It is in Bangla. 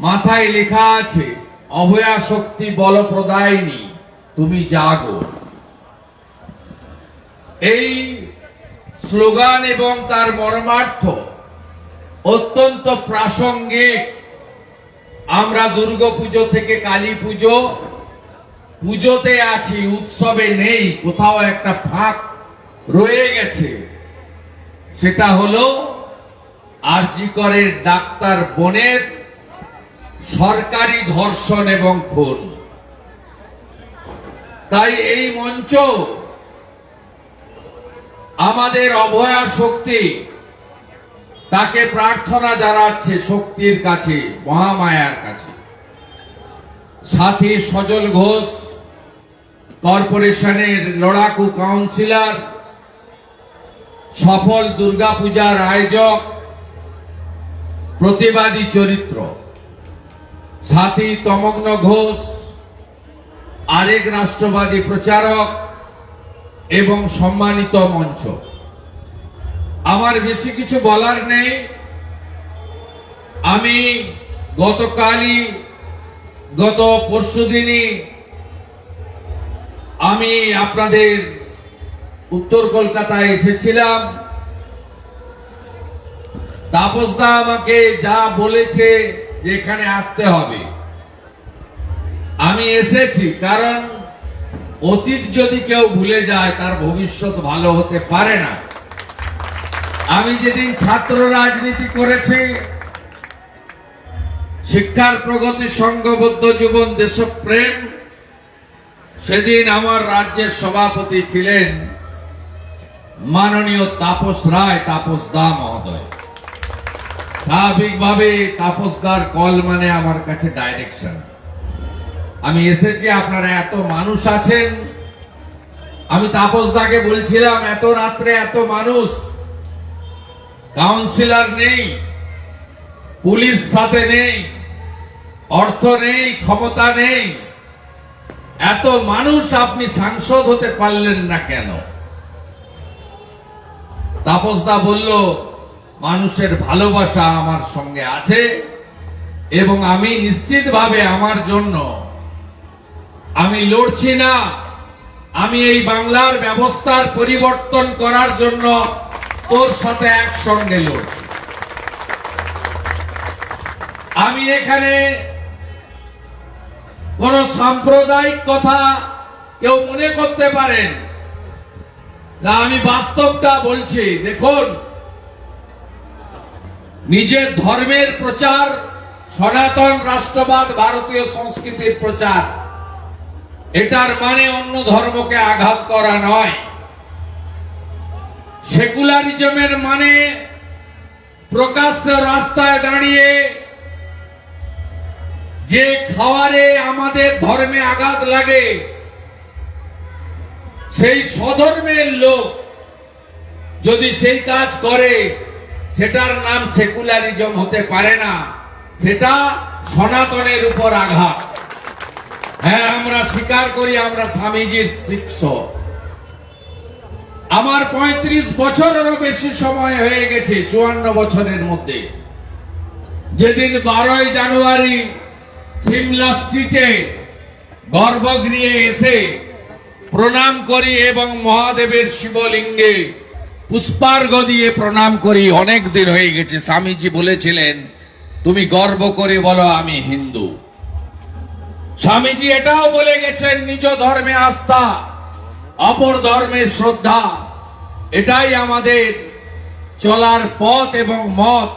মাথায় লেখা আছে, অভয়া শক্তি বল প্রদায়নি, তুমি জাগো। এই স্লোগান এবং তার মর্মার্থ অত্যন্ত প্রাসঙ্গিক। আমরা দুর্গাপুজো থেকে কালী পুজো, পুজোতে আছি, উৎসবে নেই, কোথাও একটা ফাঁক রয়ে গেছে। সেটা হলো আরজিকরের ডাক্তার বোনের সরকারি ধর্ষণ এবং খুন। তাই এই মঞ্চ আমাদের অভয়া শক্তি, তাকে প্রার্থনা জানাচ্ছে শক্তির কাছে, মহামায়ার কাছে। সাথী সজল ঘোষ, কর্পোরেশনের লড়াকু কাউন্সিলর, সফল দুর্গাপূজার আয়োজক, প্রতিবাদী চরিত্র। সাথী তমগ্ন ঘোষ, আরেক রাষ্ট্রবাদী প্রচারক এবং সম্মানিত মঞ্চ। আমার বেশি কিছু বলার নেই। আমি গতকালই, গত পরশুদিনই আমি আপনাদের উত্তর কলকাতায় এসেছিলাম। তাপসদা আমাকে যা বলেছে যে এখানে আসতে হবে। আমি এসেছি কারণ অতীত যদি কেউ ভুলে যায়, তার ভবিষ্যৎ ভালো হতে পারে না। আমি যেদিন ছাত্র রাজনীতি করেছি, শিক্ষার প্রগতি সংঘবদ্ধ জীবন দেশপ্রেম, সেদিন আমার রাজ্যের সভাপতি ছিলেন মাননীয় তাপস রায়, তাপস দা মহোদয়। স্বাভাবিকভাবে তাপসদার কল মানে আমার কাছে ডাইরেকশন আমি এসেছি, আপনারা এত মানুষ আছেন। আমি তাপসদাকে বলছিলাম, এত রাত্রে এত মানুষ। কাউন্সিলর নেই, পুলিশ সাথে নেই, অর্থ নেই, ক্ষমতা নেই। এত মানুষ আপনি সাংসদ হতে পারলেন না কেন? তাপসদা বলল মানুষের ভালোবাসা আমার সঙ্গে আছে এবং আমি নিশ্চিতভাবে আমার জন্য। আমি লড়ছি না। আমি এই বাংলার ব্যবস্থার পরিবর্তন করার জন্য তোর সাথে একসঙ্গে লড়ছি। আমি এখানে কোন সাম্প্রদায়িক কথা কেউ মনে করতে পারেন। না আমি বাস্তবটা বলছি। দেখুন নিজের ধর্মের প্রচার, সনাতন রাষ্ট্রবাদ, ভারতীয় সংস্কৃতির প্রচার। এটার মানে অন্য ধর্মকে আঘাত করা নয়। সেকুলারিজমের মানে প্রকাশ্য রাস্তায় দাঁড়িয়ে যে খাওয়ারে আমাদের ধর্মে আঘাত লাগে, সেই স্বধর্মের লোক যদি সেই কাজ করে সেটার নাম সেকুলারিজম হতে পারে না। সেটা সনাতনের উপর আঘাত। হ্যাঁ আমরা স্বীকার করি, আমরা স্বামীজির শিক্ষক আমার পঁয়ত্রিশ বছরেরও বেশি সময় হয়ে গেছে, চুয়ান্ন বছরের মধ্যে। যেদিন বারোই জানুয়ারি সিমলা স্ট্রিটে গর্ভগৃহে এসে প্রণাম করি এবং মহাদেবের শিবলিঙ্গে পুষ্পার্ঘ দিয়ে প্রণাম করি। অনেক দিন হয়ে গেছে, স্বামীজি বলেছিলেন, তুমি গর্ব করে বলো আমি হিন্দু। স্বামীজি এটাও বলে গেছেন, নিজ ধর্মে আস্থা, অপর ধর্মে শ্রদ্ধা। এটাই আমাদের চলার পথ এবং মত।